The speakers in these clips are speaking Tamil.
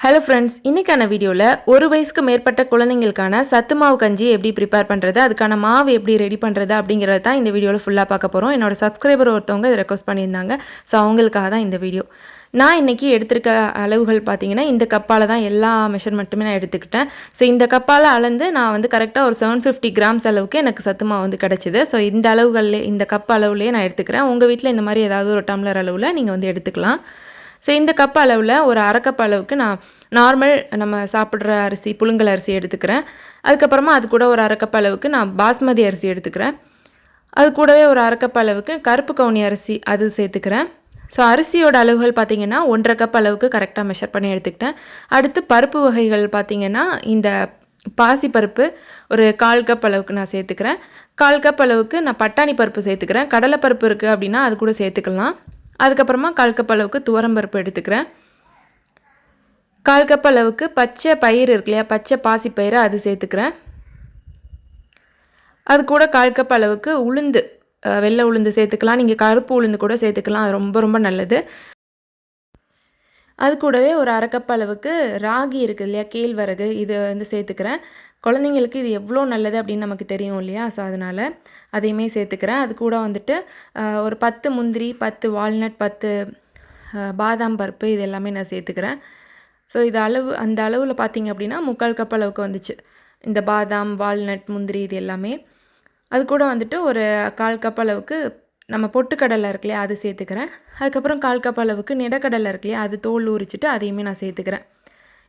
ஹலோ ஃப்ரெண்ட்ஸ் இன்றைக்கான வீடியோவில் ஒரு வயசுக்கு மேற்பட்ட குழந்தைங்களுக்கான சத்து மாவு கஞ்சி எப்படி ப்ரிப்பேர் பண்ணுறது அதுக்கான மாவு எப்படி ரெடி பண்ணுறது அப்படிங்கிறத தான் இந்த வீடியோவில் ஃபுல்லாக பார்க்க போகிறோம் என்னோட சப்ஸ்கிரைபர் ஒருத்தவங்க இதை ரெக்வஸ்ட் பண்ணியிருந்தாங்க. ஸோ அவங்களுக்காக தான் இந்த வீடியோ. நான் இன்றைக்கி எடுத்திருக்க அளவுகள் பார்த்தீங்கன்னா இந்த கப்பால் தான் எல்லா மெஷர்மெண்ட்டுமே நான் எடுத்துக்கிட்டேன். ஸோ இந்த கப்பால் அளந்து நான் வந்து கரெக்டாக ஒரு செவன் ஃபிஃப்டி கிராம்ஸ் அளவுக்கு எனக்கு சத்துமா வந்து கிடச்சிது. ஸோ இந்த அளவுகளில் இந்த கப் அளவுலேயே நான் எடுத்துக்கிறேன். உங்கள் வீட்டில் இந்த மாதிரி ஏதாவது ஒரு டம்ளர் அளவில் நீங்கள் வந்து எடுத்துக்கலாம். ஸோ இந்த கப் அளவில் ஒரு அரை கப் அளவுக்கு நான் நார்மல் நம்ம சாப்பிட்ற அரிசி புழுங்கல் அரிசி எடுத்துக்கிறேன். அதுக்கப்புறமா அது கூட ஒரு அரை கப் அளவுக்கு நான் பாஸ்மதி அரிசி எடுத்துக்கிறேன். அது கூடவே ஒரு அரை கப் அளவுக்கு கருப்பு கவுனி அரிசி அது சேர்த்துக்கிறேன். ஸோ அரிசியோட அளவுகள் பார்த்திங்கன்னா ஒன்றரை கப் அளவுக்கு கரெக்டாக மெஷர் பண்ணி எடுத்துக்கிட்டேன். அடுத்து பருப்பு வகைகள் பார்த்திங்கன்னா இந்த பாசி பருப்பு ஒரு கால் கப் அளவுக்கு நான் சேர்த்துக்கிறேன். கால் கப் அளவுக்கு நான் பட்டாணி பருப்பு சேர்த்துக்கிறேன். கடலை பருப்பு இருக்குது அப்படின்னா அது கூட சேர்த்துக்கலாம். அதுக்கப்புறமா கால் கப் அளவுக்கு துவரம்பருப்பு எடுத்துக்கிறேன். கால் கப் அளவுக்கு பச்சை பயிர் இருக்கு இல்லையா பச்சை பாசி பயிரை அது சேர்த்துக்கிறேன். அது கூட கால் கப் அளவுக்கு உளுந்து வெள்ளை உளுந்து சேர்த்துக்கலாம். நீங்கள் கருப்பு உளுந்து கூட சேர்த்துக்கலாம் அது ரொம்ப ரொம்ப நல்லது. அது கூடவே ஒரு அரைக்கப் அளவுக்கு ராகி இருக்குது இல்லையா கேழ்வரகு இது வந்து சேர்த்துக்கிறேன். குழந்தைங்களுக்கு இது எவ்வளோ நல்லது அப்படின்னு நமக்கு தெரியும் இல்லையா? ஸோ அதனால் அதையுமே சேர்த்துக்கிறேன். அது கூட வந்துட்டு ஒரு பத்து முந்திரி பத்து வால்நட் பத்து பாதாம் பருப்பு இது எல்லாமே நான் சேர்த்துக்கிறேன். ஸோ இது அளவு அந்த அளவில் பார்த்திங்க அப்படின்னா முக்கால் கப் அளவுக்கு வந்துச்சு. இந்த பாதாம் வால்நட் முந்திரி இது எல்லாமே. அது கூட வந்துட்டு ஒரு கால் கப் அளவுக்கு நம்ம பொட்டுக்கடலை இருக்கு இல்லையா அது சேர்த்துக்கிறேன். அதுக்கப்புறம் கால் கப் அளவுக்கு நிடக்கடலை இருக்கு இல்லையா அது தோல் உரிச்சிட்டு அதையுமே நான் சேர்த்துக்கிறேன்.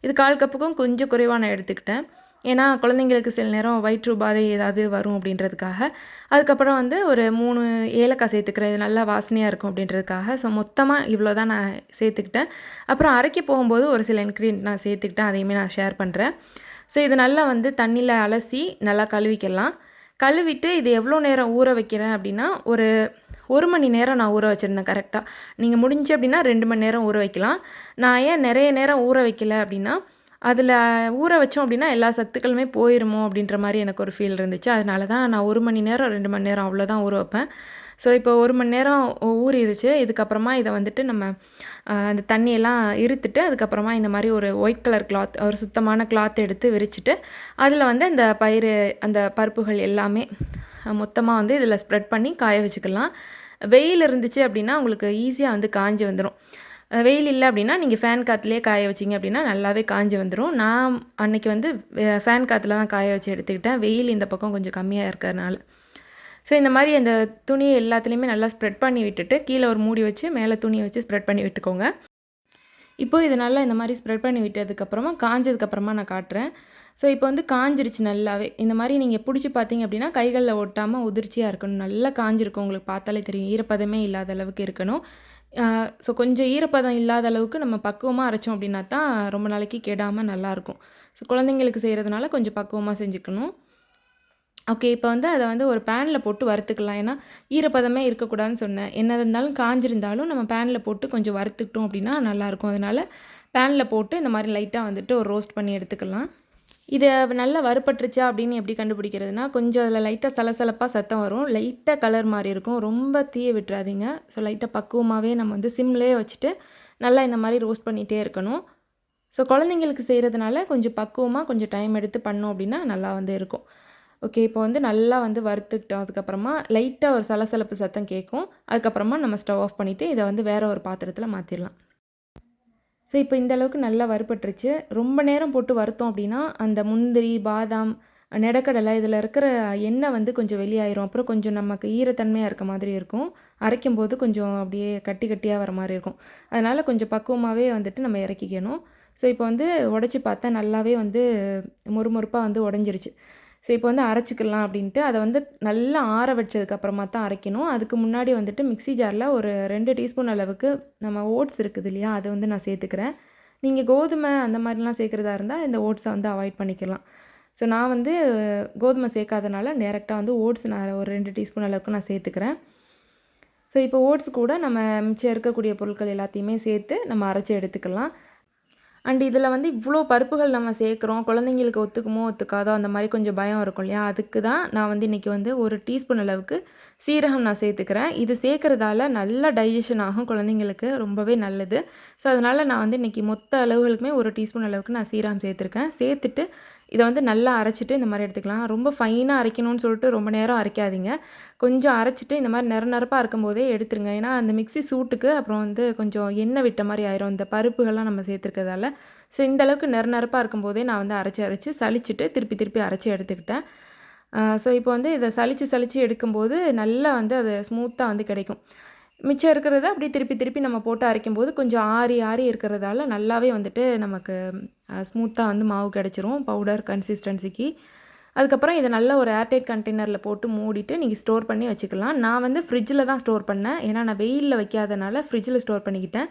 இது கால் கப்புக்கும் கொஞ்சம் குறைவாக நான் எடுத்துக்கிட்டேன். ஏன்னா குழந்தைங்களுக்கு சில நேரம் வயிற்று உபாதை ஏதாவது வரும் அப்படின்றதுக்காக. அதுக்கப்புறம் வந்து ஒரு மூணு ஏலக்காய் சேர்த்துக்கிறேன். இது நல்லா வாசனையாக இருக்கும் அப்படின்றதுக்காக. ஸோ மொத்தமாக இவ்வளோ தான் நான் சேர்த்துக்கிட்டேன். அப்புறம் அரைக்க போகும்போது ஒரு சில இன்க்ரீடியன்ட் நான் சேர்த்துக்கிட்டேன். அதையுமே நான் ஷேர் பண்ணுறேன் ஸோ இது நல்லா வந்து தண்ணியில் அலசி நல்லா கழுவிக்கலாம். கழுவிட்டு இது எவ்வளோ நேரம் ஊற வைக்கிறேன் அப்படின்னா ஒரு ஒரு மணி நேரம் நான் ஊற வச்சுருந்தேன் கரெக்டாக நீங்கள் முடிஞ்சு அப்படின்னா ரெண்டு மணி நேரம் ஊற வைக்கலாம். நான் ஏன் நிறைய நேரம் ஊற வைக்கல அப்படின்னா அதில் ஊற வச்சோம் அப்படின்னா எல்லா சத்துக்களுமே போயிருமோ அப்படின்ற மாதிரி எனக்கு ஒரு ஃபீல் இருந்துச்சு. அதனால தான் நான் ஒரு மணி நேரம் ரெண்டு மணி நேரம் அவ்வளோதான் ஊற வைப்பேன். ஸோ இப்போ ஒரு மணி நேரம் ஊறிடுச்சு. இதுக்கப்புறமா இதை வந்துட்டு நம்ம அந்த தண்ணியெல்லாம் இருத்துட்டு அதுக்கப்புறமா இந்த மாதிரி ஒரு ஒயிட் கலர் கிளாத் ஒரு சுத்தமான கிளாத் எடுத்து விரிச்சிட்டு அதில் வந்து அந்த பயிர் அந்த பருப்புகள் எல்லாமே மொத்தமாக வந்து இதில் ஸ்ப்ரெட் பண்ணி காய வச்சுக்கலாம். வெயில் இருந்துச்சு அப்படின்னா உங்களுக்கு ஈஸியாக வந்து காஞ்சி வந்துடும் வெயில் இல்லை அப்படின்னா நீங்கள் ஃபேன் காற்றுலேயே காய வச்சிங்க அப்படின்னா நல்லாவே காஞ்சி வந்துடும் நான் அன்றைக்கி வந்து ஃபேன் காற்றுல தான் காய வச்சு எடுத்துக்கிட்டேன். வெயில் இந்த பக்கம் கொஞ்சம் கம்மியாக இருக்கிறதுனால. ஸோ இந்த மாதிரி அந்த துணியை எல்லாத்துலேயுமே நல்லா ஸ்ப்ரெட் பண்ணி விட்டுட்டு கீழே ஒரு மூடி வச்சு மேலே துணியை வச்சு ஸ்ப்ரெட் பண்ணி விட்டுக்கோங்க. இப்போது இது நல்லா இந்த மாதிரி ஸ்ப்ரெட் பண்ணி விட்டதுக்கப்புறமா காஞ்சதுக்கப்புறமா நான் காட்டுறேன். ஸோ இப்போ வந்து காஞ்சிருச்சு நல்லாவே. இந்த மாதிரி நீங்கள் பிடிச்சி பார்த்தீங்க அப்படின்னா கைகளில் ஒட்டாமல் உதிர்ச்சியாக இருக்கணும். நல்லா காஞ்சிருக்கும். உங்களுக்கு பார்த்தாலே தெரியும். ஈரப்பதமே இல்லாத அளவுக்கு இருக்கணும். ஸோ கொஞ்சம் ஈரப்பதம் இல்லாத அளவுக்கு நம்ம பக்குவமாக அரைச்சோம் அப்படின்னா தான் ரொம்ப நாளைக்கு கெடாமல் நல்லாயிருக்கும் ஸோ குழந்தைங்களுக்கு செய்கிறதுனால கொஞ்சம் பக்குவமாக செஞ்சுக்கணும். ஓகே இப்போ வந்து அதை வந்து ஒரு பேனில் போட்டு வறுத்துக்கலாம். ஏன்னா ஈரப்பதமே இருக்கக்கூடாதுன்னு சொன்னேன். என்ன இருந்தாலும் காஞ்சிருந்தாலும் நம்ம பேனில் போட்டு கொஞ்சம் வறுத்துக்கிட்டோம் அப்படின்னா நல்லாயிருக்கும் அதனால் பேனில் போட்டு இந்த மாதிரி லைட்டாக வந்துட்டு ஒரு ரோஸ்ட் பண்ணி எடுத்துக்கலாம். இதை நல்லா வறுப்பட்டுருச்சா அப்படின்னு எப்படி கண்டுபிடிக்கிறதுனா கொஞ்சம் அதில் லைட்டாக சலசலப்பாக சத்தம் வரும். லைட்டாக கலர் மாதிரி இருக்கும். ரொம்ப தீய விட்டுறாதீங்க. ஸோ லைட்டாக பக்குவமாகவே நம்ம வந்து சிம்லேயே வச்சுட்டு நல்லா இந்த மாதிரி ரோஸ்ட் பண்ணிகிட்டே இருக்கணும். ஸோ குழந்தைங்களுக்கு செய்கிறதுனால கொஞ்சம் பக்குவமாக கொஞ்சம் டைம் எடுத்து பண்ணோம் அப்படின்னா நல்லா வந்து இருக்கும். ஓகே இப்போ வந்து நல்லா வந்து வறுத்துக்கிட்டோம். அதுக்கப்புறமா லைட்டாக ஒரு சலசலப்பு சத்தம் கேட்கும். அதுக்கப்புறமா நம்ம ஸ்டவ் ஆஃப் பண்ணிவிட்டு இதை வந்து வேறு ஒரு பாத்திரத்தில் மாற்றிடலாம் ஸோ இப்போ இந்த அளவுக்கு நல்லா வறுபட்டுருச்சு. ரொம்ப நேரம் போட்டு வறுத்தோம் அப்படின்னா அந்த முந்திரி பாதாம் நெடக்கடலை இதில் இருக்கிற எண்ணெய் வந்து கொஞ்சம் வெளியாயிரும். அப்புறம் கொஞ்சம் நமக்கு ஈரத்தன்மையாக இருக்க மாதிரி இருக்கும். அரைக்கும் போது கொஞ்சம் அப்படியே கட்டி கட்டியாக வர மாதிரி இருக்கும். அதனால் கொஞ்சம் பக்குவமாகவே வந்துட்டு நம்ம இறக்கிக்கணும். ஸோ இப்போ வந்து உடச்சி பார்த்தா நல்லாவே வந்து மொறுமொறுப்பாக வந்து உடஞ்சிருச்சு. ஸோ இப்போ வந்து அரைச்சிக்கலாம் அப்படின்ட்டு அதை வந்து நல்லா ஆற வச்சதுக்கப்புறமா தான் அரைக்கணும். அதுக்கு முன்னாடி வந்துட்டு மிக்சி ஜாரில் ஒரு ரெண்டு டீஸ்பூன் அளவுக்கு நம்ம ஓட்ஸ் இருக்குது இல்லையா அதை வந்து நான் சேர்த்துக்கிறேன். நீங்கள் கோதுமை அந்த மாதிரிலாம் சேர்க்குறதா இருந்தால் இந்த ஓட்ஸை வந்து அவாய்ட் பண்ணிக்கலாம். ஸோ நான் வந்து கோதுமை சேர்க்காதனால டேரெக்டாக வந்து ஓட்ஸ் நான் ஒரு ரெண்டு டீஸ்பூன் அளவுக்கு நான் சேர்த்துக்கிறேன். ஸோ இப்போ ஓட்ஸ் கூட நம்ம மிச்சம் இருக்கக்கூடிய பொருட்கள் எல்லாத்தையுமே சேர்த்து நம்ம அரைச்சி எடுத்துக்கலாம். அண்ட் இதில் வந்து இவ்வளோ பருப்புகள் நம்ம சேர்க்குறோம் குழந்தைங்களுக்கு ஒத்துக்குமோ ஒத்துக்காதோ அந்த மாதிரி கொஞ்சம் பயம் இருக்கும் இல்லையா? அதுக்கு தான் நான் வந்து இன்றைக்கி வந்து ஒரு டீஸ்பூன் அளவுக்கு சீரகம் நான் சேர்த்துக்கிறேன். இது சேர்க்குறதால நல்லா டைஜஷன் ஆகும் குழந்தைங்களுக்கு ரொம்பவே நல்லது. ஸோ அதனால் நான் வந்து இன்றைக்கி மொத்த அளவுகளுக்குமே ஒரு டீஸ்பூன் அளவுக்கு நான் சீரகம் சேர்த்துருக்கேன். சேர்த்துட்டு இதை வந்து நல்லா அரைச்சிட்டு இந்த மாதிரி எடுத்துக்கலாம். ரொம்ப ஃபைனாக அரைக்கணும்னு சொல்லிட்டு ரொம்ப நேரம் அரைக்காதீங்க. கொஞ்சம் அரைச்சிட்டு இந்த மாதிரி நிற நிரப்பாக இருக்கும்போதே எடுத்துருங்க. ஏன்னா அந்த மிக்ஸி சூட்டுக்கு அப்புறம் வந்து கொஞ்சம் எண்ணெய் விட்ட மாதிரி ஆயிரும். இந்த பருப்புகள்லாம் நம்ம சேர்த்துருக்கிறதால. ஸோ இந்த அளவுக்கு நிற நிரப்பாக இருக்கும்போதே நான் வந்து அரைச்சி அரைச்சி சளிச்சிட்டு திருப்பி திருப்பி அரைச்சி எடுத்துக்கிட்டேன். ஸோ இப்போ வந்து இதை சலித்து சளிச்சு எடுக்கும்போது நல்லா வந்து அது ஸ்மூத்தாக வந்து கிடைக்கும். மிச்சம் இருக்கிறத அப்படியே திருப்பி திருப்பி நம்ம போட்டு அரைக்கும்போது கொஞ்சம் ஆறி ஆறி இருக்கிறதால நல்லாவே வந்துட்டு நமக்கு ஸ்மூத்தாக வந்து மாவு கிடச்சிரும் பவுடர் கன்சிஸ்டன்சிக்கு அதுக்கப்புறம் இதை நல்ல ஒரு ஏர்டைட் கண்டெய்னரில் போட்டு மூடிட்டு நீங்கள் ஸ்டோர் பண்ணி வச்சுக்கலாம். நான் வந்து ஃப்ரிட்ஜில் தான் ஸ்டோர் பண்ணேன். ஏன்னா நான் வெயிலில் வைக்காதனால ஃப்ரிட்ஜில் ஸ்டோர் பண்ணிக்கிட்டேன்.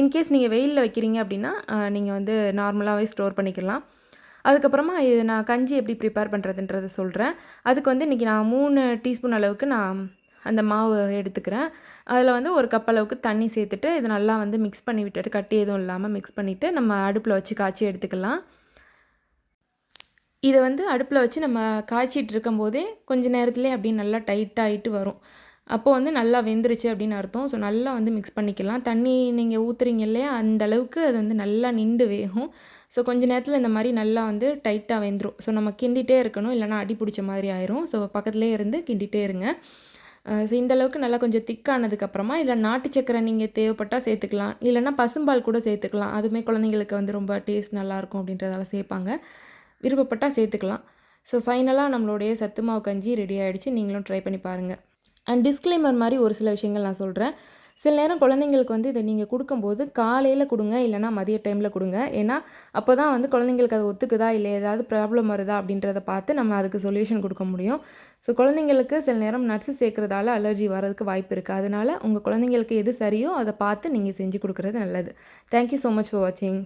இன்கேஸ் நீங்கள் வெயிலில் வைக்கிறீங்க அப்படின்னா நீங்கள் வந்து நார்மலாகவே ஸ்டோர் பண்ணிக்கலாம். அதுக்கப்புறமா இது நான் கஞ்சி எப்படி ப்ரிப்பேர் பண்ணுறதுன்றதை சொல்கிறேன் அதுக்கு வந்து இன்றைக்கி நான் மூணு டீஸ்பூன் அளவுக்கு நான் அந்த மாவு எடுத்துக்கிறேன். அதில் வந்து ஒரு கப் அளவுக்கு தண்ணி சேர்த்துட்டு இது நல்லா வந்து மிக்ஸ் பண்ணி விட்டுட்டு கட்டி எதுவும் இல்லாமல் மிக்ஸ் பண்ணிவிட்டு நம்ம அடுப்பில் வச்சு காய்ச்சி எடுத்துக்கலாம். இதை வந்து அடுப்பில் வச்சு நம்ம காய்ச்சிட்டு இருக்கும்போதே கொஞ்சம் நேரத்துலேயே அப்படியே நல்லா டைட்டாகிட்டு வரும். அப்போது வந்து நல்லா வெந்துருச்சு அப்படின்னு அர்த்தம். ஸோ நல்லா வந்து மிக்ஸ் பண்ணிக்கலாம். தண்ணி நீங்கள் ஊற்றுறீங்க இல்லையா அந்த அளவுக்கு அது வந்து நல்லா நின்று வேகும். ஸோ கொஞ்ச நேரத்தில் இந்த மாதிரி நல்லா வந்து டைட்டாக வெந்துடும் ஸோ நம்ம கிண்டிகிட்டே இருக்கணும். இல்லைனா அடி பிடிச்ச மாதிரி ஆயிரும். ஸோ பக்கத்துலேயே இருந்து கிண்டிகிட்டே இருங்க. ஸோ இந்த அளவுக்கு நல்லா கொஞ்சம் திக்கானதுக்கப்புறமா இதில் நாட்டு சக்கரை நீங்கள் தேவைப்பட்டால் சேர்த்துக்கலாம். இல்லைனா பசும்பால் கூட சேர்த்துக்கலாம். அதுவுமே குழந்தைங்களுக்கு வந்து ரொம்ப டேஸ்ட் நல்லாயிருக்கும் அப்படின்றதால சேர்ப்பாங்க. விருப்பப்பட்டால் சேர்த்துக்கலாம். ஸோ ஃபைனலாக நம்மளுடைய சத்து மாவு கஞ்சி ரெடி ஆகிடுச்சு நீங்களும் ட்ரை பண்ணி பாருங்கள் அண்ட் டிஸ்க்ளைமர் மாதிரி ஒரு சில விஷயங்கள் நான் சொல்கிறேன் சில நேரம் குழந்தைங்களுக்கு வந்து இதை நீங்கள் கொடுக்கும்போது காலையில் கொடுங்க இல்லைனா மதிய டைமில் கொடுங்க. ஏன்னா அப்போ தான் வந்து குழந்தைங்களுக்கு அது ஒத்துக்குதா இல்லை ஏதாவது ப்ராப்ளம் வருதா அப்படின்றத பார்த்து நம்ம அதுக்கு சொல்யூஷன் கொடுக்க முடியும். ஸோ குழந்தைங்களுக்கு சில நேரம் நட்ஸு சேர்க்குறதால அலர்ஜி வரதுக்கு வாய்ப்பு இருக்குது அதனால் உங்கள் குழந்தைங்களுக்கு எது சரியோ அதை பார்த்து நீங்கள் செஞ்சு கொடுக்குறது நல்லது. தேங்க்யூ ஸோ மச் ஃபார் வாட்சிங்